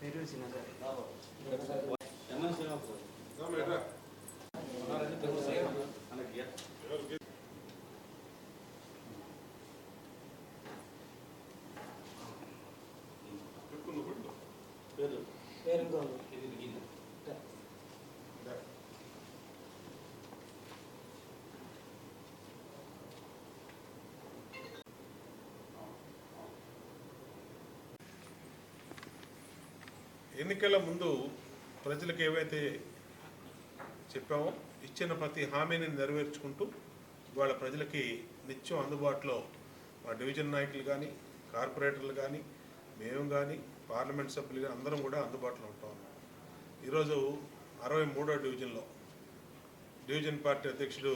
పేరు చిన్న సార్ పేరు ఎన్నికల ముందు ప్రజలకు ఏవైతే చెప్పామో ఇచ్చిన ప్రతి హామీని నెరవేర్చుకుంటూ ఇవాళ ప్రజలకి నిత్యం అందుబాటులో మా డివిజన్ నాయకులు కానీ కార్పొరేటర్లు కానీ మేము కానీ పార్లమెంట్ సభ్యులు కానీ అందరం కూడా అందుబాటులో ఉంటాం. ఈరోజు అరవై మూడో డివిజన్లో డివిజన్ పార్టీ అధ్యక్షుడు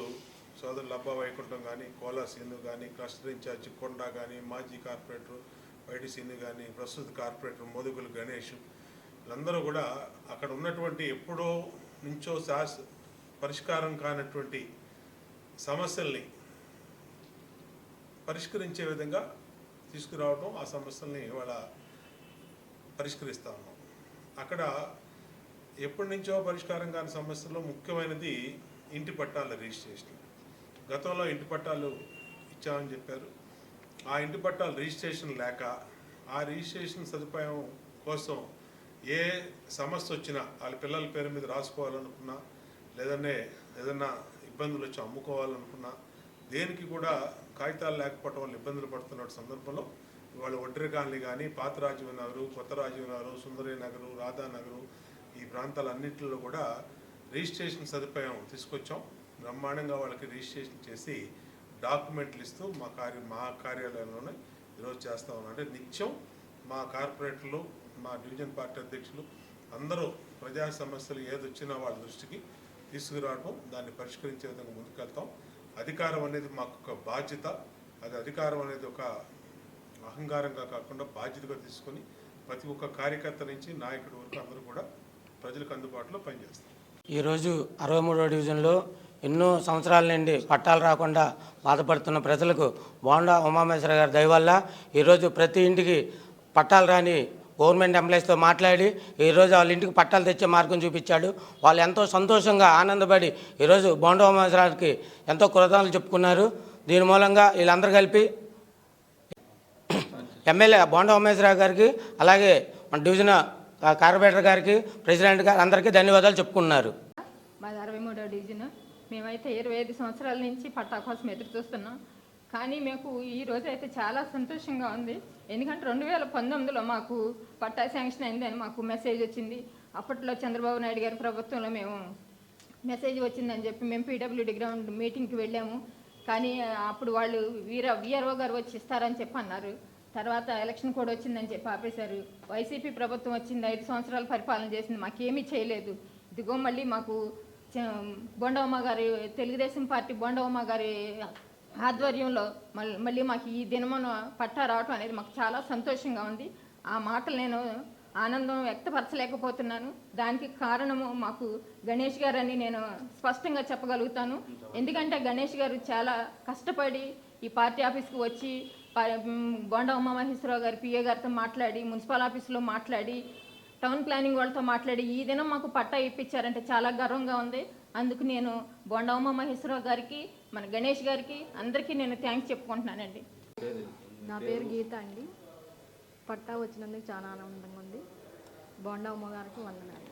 సోదరులు అబ్బా వైకుంఠం కానీ కోలా సీను కానీ క్లస్టర్ ఇన్ఛార్జ్ కొండ కానీ మాజీ కార్పొరేటర్ వైడి సీను కానీ ప్రస్తుత కార్పొరేటర్ మోదుగులు గణేష్ వీళ్ళందరూ కూడా అక్కడ ఉన్నటువంటి ఎప్పుడో నుంచో శాస్ పరిష్కారం కానటువంటి సమస్యల్ని పరిష్కరించే విధంగా తీసుకురావడం ఆ సమస్యల్ని ఇవాళ పరిష్కరిస్తా ఉన్నాం. అక్కడ ఎప్పటి నుంచో పరిష్కారం కాని సమస్యల్లో ముఖ్యమైనది ఇంటి పట్టాల రిజిస్ట్రేషన్. గతంలో ఇంటి పట్టాలు ఇచ్చామని చెప్పారు. ఆ ఇంటి పట్టాలు రిజిస్ట్రేషన్ లేక ఆ రిజిస్ట్రేషన్ సదుపాయం కోసం ఏ సమస్య వచ్చినా వాళ్ళ పిల్లల పేరు మీద రాసుకోవాలనుకున్నా లేదనే ఏదన్నా ఇబ్బందులు వచ్చి అమ్ముకోవాలనుకున్నా దేనికి కూడా కాగితాలు లేకపోవడం వల్ల ఇబ్బందులు పడుతున్న సందర్భంలో వాళ్ళు ఒడ్రి కాలనీ కానీ పాత రాజీవ్ నగరు కొత్త రాజీవ్ నగరు సుందరి నగరు రాధానగరు ఈ ప్రాంతాలన్నింటిలో కూడా రిజిస్ట్రేషన్ సదుపాయం తీసుకొచ్చాం. బ్రహ్మాండంగా వాళ్ళకి రిజిస్ట్రేషన్ చేసి డాక్యుమెంట్లు ఇస్తూ మా కార్య మా కార్యాలయంలోనే ఈరోజు చేస్తా ఉన్నాం. అంటే నిత్యం మా కార్పొరేటర్లు మా డివిజన్ పార్టీ అధ్యక్షులు అందరూ ప్రజా సమస్యలు ఏదొచ్చినా వాళ్ళ దృష్టికి తీసుకురావడం దాన్ని పరిష్కరించే విధంగా ముందుకెళ్తాం. అధికారం అనేది మాకు ఒక బాధ్యత. అది అధికారం అనేది ఒక అహంకారంగా కాకుండా బాధ్యతగా తీసుకొని ప్రతి ఒక్క కార్యకర్త నుంచి నాయకుడి వరకు అందరూ కూడా ప్రజలకు అందుబాటులో పనిచేస్తారు. ఈరోజు అరవై మూడో డివిజన్లో ఎన్నో సంవత్సరాల నుండి పట్టాలు రాకుండా బాధపడుతున్న ప్రజలకు బోండా ఉమామేశ్వర గారి దయవల్ల ఈరోజు ప్రతి ఇంటికి పట్టాలు రాని గవర్నమెంట్ ఎంప్లాయీస్తో మాట్లాడి ఈరోజు వాళ్ళ ఇంటికి పట్టాలు తెచ్చే మార్గం చూపించాడు. వాళ్ళు ఎంతో సంతోషంగా ఆనందపడి ఈరోజు బోండా ఎంతో కృతజ్ఞతలు చెప్పుకున్నారు. దీని మూలంగా వీళ్ళందరూ కలిపి ఎమ్మెల్యే బోండా ఉమేశ్వరరావు గారికి అలాగే మన డివిజన్ కార్పొరేటర్ గారికి ప్రెసిడెంట్ గారు అందరికీ ధన్యవాదాలు చెప్పుకున్నారు. మాది అరవై మూడో డివిజన్. మేమైతే ఇరవై ఐదు సంవత్సరాల నుంచి పట్టా కోసం ఎదురు చూస్తున్నాం. కానీ మీకు ఈరోజు అయితే చాలా సంతోషంగా ఉంది. ఎందుకంటే రెండు వేల పంతొమ్మిదిలో మాకు పట్టా శాంక్షన్ అయిందని మాకు మెసేజ్ వచ్చింది. అప్పట్లో చంద్రబాబు నాయుడు గారి ప్రభుత్వంలో మేము మెసేజ్ వచ్చిందని చెప్పి మేము పీడబ్ల్యూడి గ్రౌండ్ మీటింగ్కి వెళ్ళాము. కానీ అప్పుడు వాళ్ళు వీర వీఆర్ఓ గారు వచ్చి ఇస్తారని చెప్పి అన్నారు. తర్వాత ఎలక్షన్ కూడా వచ్చిందని చెప్పి ఆపేశారు. వైసీపీ ప్రభుత్వం వచ్చింది ఐదు సంవత్సరాలు పరిపాలన చేసింది. మాకేమీ చేయలేదు. ఇదిగో మళ్ళీ మాకు బొండవమ్మ గారి తెలుగుదేశం పార్టీ బొండవమ్మ గారి ఆధ్వర్యంలో మళ్ళీ మళ్ళీ మాకు ఈ దినమున పట్టా రావటం అనేది మాకు చాలా సంతోషంగా ఉంది. ఆ మాటలు నేను ఆనందం వ్యక్తపరచలేకపోతున్నాను. దానికి కారణము మాకు గణేష్ గారని నేను స్పష్టంగా చెప్పగలుగుతాను. ఎందుకంటే గణేష్ గారు చాలా కష్టపడి ఈ పార్టీ ఆఫీస్కి వచ్చి ప- మ్, ఉమామహేశ్వరరావు గారి పిఏ గారితో మాట్లాడి మున్సిపల్ ఆఫీస్లో మాట్లాడి టౌన్ ప్లానింగ్ వాళ్ళతో మాట్లాడి ఈ దినం మాకు పట్టా ఇప్పించారంటే చాలా గర్వంగా ఉంది. అందుకు నేను బొండా ఉమామహేశ్వరరావు గారికి మన గణేష్ గారికి అందరికీ నేను థ్యాంక్స్ చెప్పుకుంటున్నానండి. నా పేరు గీత అండి. పట్టా వచ్చినందుకు చాలా ఆనందంగా ఉంది. బోండా అమ్మగారికి వందనాలు.